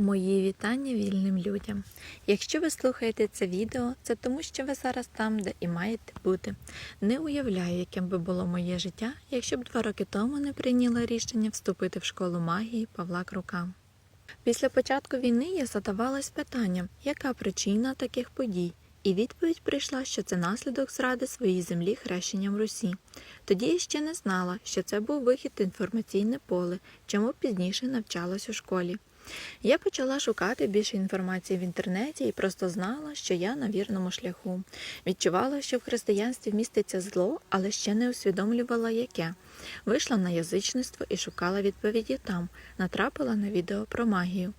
Мої вітання вільним людям. Якщо ви слухаєте це відео, це тому, що ви зараз там, де і маєте бути. Не уявляю, яким би було моє життя, якщо б два роки тому не прийняла рішення вступити в школу магії Павла Крука. Після початку війни я задавалась питанням, яка причина таких подій, і відповідь прийшла, що це наслідок зради своїй землі хрещенням Русі. Тоді я ще не знала, що це був вихід інформаційне поле, чому пізніше навчалась у школі. Я почала шукати більше інформації в інтернеті і просто знала, що я на вірному шляху. Відчувала, що в християнстві міститься зло, але ще не усвідомлювала, яке. Вийшла на язичництво і шукала відповіді там, натрапила на відео про магію.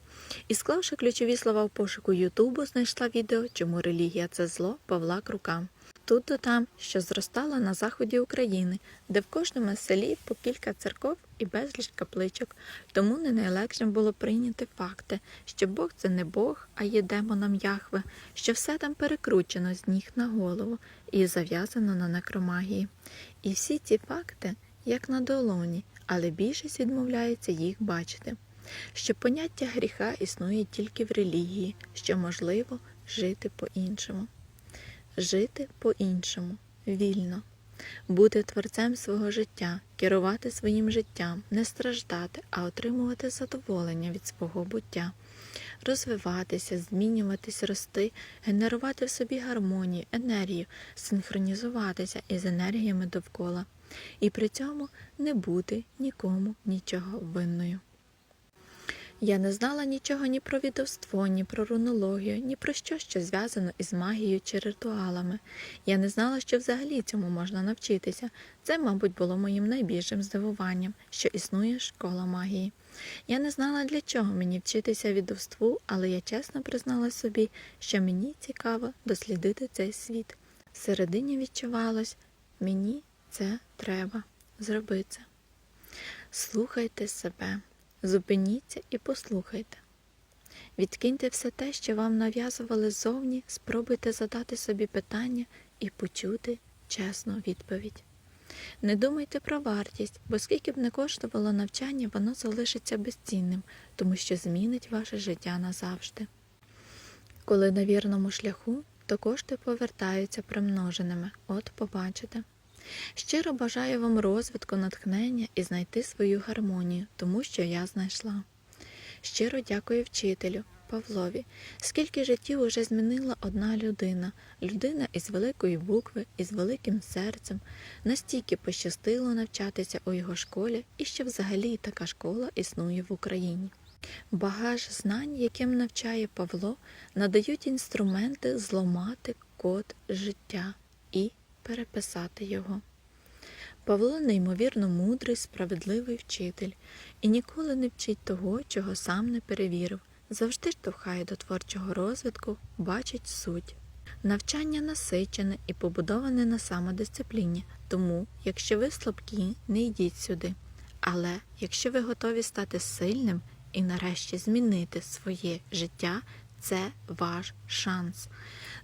І склавши ключові слова в пошуку Ютубу, знайшла відео Чому релігія це зло Павла Крука. Тут то там, що зростала на заході України, де в кожному селі по кілька церков і безліч капличок, тому не найлегшим було прийняти факти, що Бог це не Бог, а є демоном Яхве, що все там перекручено з ніг на голову і зав'язано на некромагії. І всі ці факти, як на долоні, але більшість відмовляється їх бачити. Що поняття гріха існує тільки в релігії, що можливо жити по-іншому жити по-іншому, вільно, бути творцем свого життя, керувати своїм життям, не страждати, а отримувати задоволення від свого буття, розвиватися, змінюватись, рости, генерувати в собі гармонію, енергію, синхронізуватися із енергіями довкола, і при цьому не бути нікому нічого винною. Я не знала нічого ні про відовство, ні про рунологію, ні про що, що зв'язано із магією чи ритуалами. Я не знала, що взагалі цьому можна навчитися. Це, мабуть, було моїм найбільшим здивуванням, що існує школа магії. Я не знала, для чого мені вчитися відовству, але я чесно признала собі, що мені цікаво дослідити цей світ. Всередині відчувалось, мені це треба зробити. Слухайте себе. Зупиніться і послухайте. Відкиньте все те, що вам нав'язували ззовні, спробуйте задати собі питання і почути чесну відповідь. Не думайте про вартість, бо скільки б не коштувало навчання, воно залишиться безцінним, тому що змінить ваше життя назавжди. Коли на вірному шляху, то кошти повертаються примноженими, от побачите. Щиро бажаю вам розвитку, натхнення і знайти свою гармонію, тому що я знайшла. Щиро дякую вчителю, Павлові, скільки життів уже змінила одна людина, людина із великої букви, із великим серцем, настільки пощастило навчатися у його школі і що взагалі така школа існує в Україні. Багаж знань, яким навчає Павло, надають інструменти зламати код життя і переписати його. Павло неймовірно мудрий, справедливий вчитель і ніколи не вчить того, чого сам не перевірив, завжди штовхає до творчого розвитку, бачить суть. Навчання насичене і побудоване на самодисципліні, тому, якщо ви слабкі, не йдіть сюди. Але якщо ви готові стати сильним і нарешті змінити своє життя, це ваш шанс.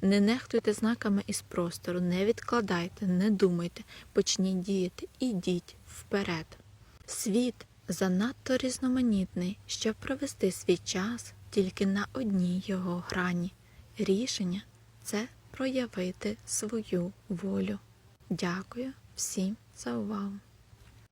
Не нехтуйте знаками із простору, не відкладайте, не думайте, почніть діяти, ідіть вперед. Світ занадто різноманітний, щоб провести свій час тільки на одній його грані. Рішення це проявити свою волю. Дякую всім за увагу.